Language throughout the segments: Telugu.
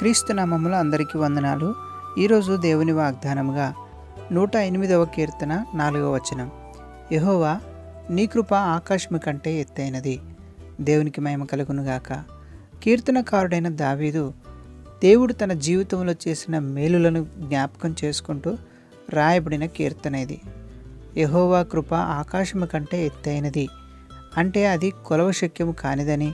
క్రీస్తు నామములో అందరికీ వందనాలు. ఈరోజు దేవుని వాగ్దానముగా నూట ఎనిమిదవ కీర్తన నాలుగవ వచనం. యహోవా నీ కృప ఆకాశము కంటే ఎత్తైనది. దేవునికి మహిమ కలుగునుగాక కీర్తనకారుడైన దావీదు దేవుడు తన జీవితంలో చేసిన మేలులను జ్ఞాపకం చేసుకుంటూ రాయబడిన కీర్తన ఇది. యహోవా కృప ఆకాశము కంటే ఎత్తైనది. అంటే అది కొలవశక్యము కానిదని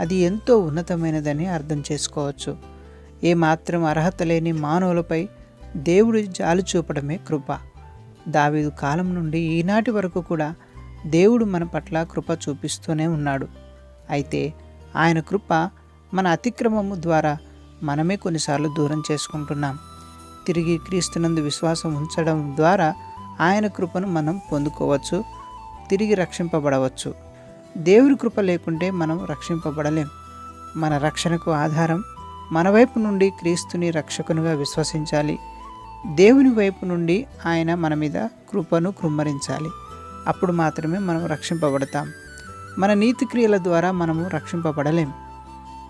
అది ఎంతో ఉన్నతమైనదని అర్థం చేసుకోవచ్చు. ఏమాత్రం అర్హత లేని మానవులపై దేవుడు జాలి చూపడమే కృప. దావీదు కాలం నుండి ఈనాటి వరకు కూడా దేవుడు మన పట్ల కృప చూపిస్తూనే ఉన్నాడు. అయితే ఆయన కృప మన అతిక్రమము ద్వారా మనమే కొన్నిసార్లు దూరం చేసుకుంటున్నాం. తిరిగి క్రీస్తునందు విశ్వాసం ఉంచడం ద్వారా ఆయన కృపను మనం పొందుకోవచ్చు తిరిగి రక్షింపబడవచ్చు. దేవుని కృప లేకుంటే మనం రక్షింపబడలేం. మన రక్షణకు ఆధారం మన వైపు నుండి క్రీస్తుని రక్షకునిగా విశ్వసించాలి. దేవుని వైపు నుండి ఆయన మన మీద కృపను కృమ్మరించాలి. అప్పుడు మాత్రమే మనం రక్షింపబడతాం. మన నీతి క్రియల ద్వారా మనము రక్షింపబడలేం.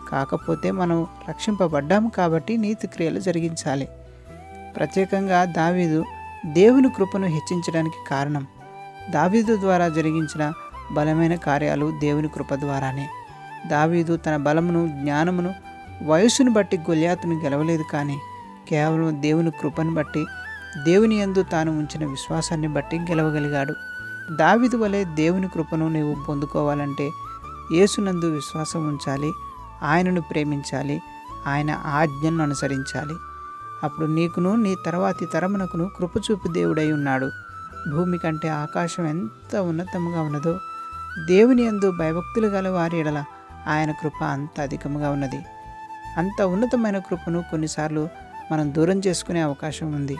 కాకపోతే మనం రక్షింపబడ్డాము కాబట్టి నీతి క్రియలు జరిగించాలి. ప్రత్యేకంగా దావీదు దేవుని కృపను హెచ్చించడానికి కారణం. దావీదు ద్వారా జరిగించిన బలమైన కార్యాలు దేవుని కృప ద్వారానే. దావీదు తన బలమును జ్ఞానమును వయస్సును బట్టి గొల్యాతును గెలవలేదు కానీ కేవలం దేవుని కృపను బట్టి దేవుని యందు తాను ఉంచిన విశ్వాసాన్ని బట్టి గెలవగలిగాడు. దావిదు వలె దేవుని కృపను నీవు పొందుకోవాలంటే యేసునందు విశ్వాసం ఉంచాలి ఆయనను ప్రేమించాలి ఆయన ఆజ్ఞను అనుసరించాలి. అప్పుడు నీకును నీ తర్వాతి తరమునకును కృపచూపు దేవుడై ఉన్నాడు. భూమి కంటే ఆకాశం ఎంత ఉన్నతముగా ఉన్నదో దేవుని యందు భయభక్తులు గల వారి ఎడల ఆయన కృప అంత అధికముగా ఉన్నది. అంత ఉన్నతమైన కృపను కొన్నిసార్లు మనం దూరం చేసుకునే అవకాశం ఉంది.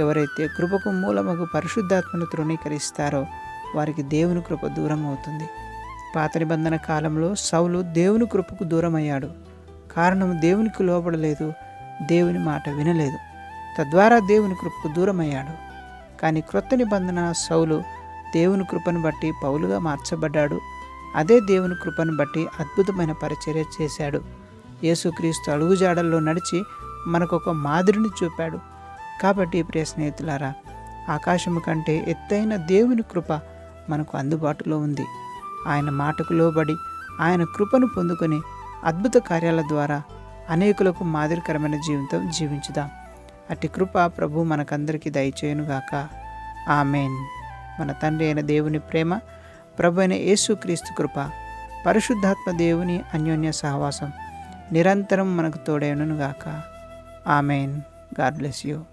ఎవరైతే కృపకు మూలమగు పరిశుద్ధాత్మను తృణీకరిస్తారో వారికి దేవుని కృప దూరం అవుతుంది. పాత నిబంధన కాలంలో సౌలు దేవుని కృపకు దూరమయ్యాడు. కారణం దేవునికి లోబడలేదు దేవుని మాట వినలేదు. తద్వారా దేవుని కృపకు దూరం అయ్యాడు కానీ క్రొత్త నిబంధన సౌలు దేవుని కృపను బట్టి పౌలుగా మార్చబడ్డాడు. అదే దేవుని కృపను బట్టి అద్భుతమైన పరిచర్య చేశాడు. యేసుక్రీస్తు అడుగుజాడల్లో నడిచి మనకు ఒక మాదిరిని చూపాడు. కాబట్టి ప్రియ స్నేహితులారా ఆకాశము కంటే ఎత్తైన దేవుని కృప మనకు అందుబాటులో ఉంది. ఆయన మాటకు లోబడి ఆయన కృపను పొందుకొని అద్భుత కార్యాల ద్వారా అనేకులకు మాదిరికరమైన జీవితం జీవించుదాం. అట్టి కృప ప్రభు మనకందరికీ దయచేయునుగాక. ఆమెన్. మన తండ్రి అయిన దేవుని ప్రేమ ప్రభు అయిన యేసుక్రీస్తు కృప పరిశుద్ధాత్మ దేవుని అన్యోన్య సహవాసం నిరంతరం మనకు తోడేనుగాక ఆమెన్. God bless you.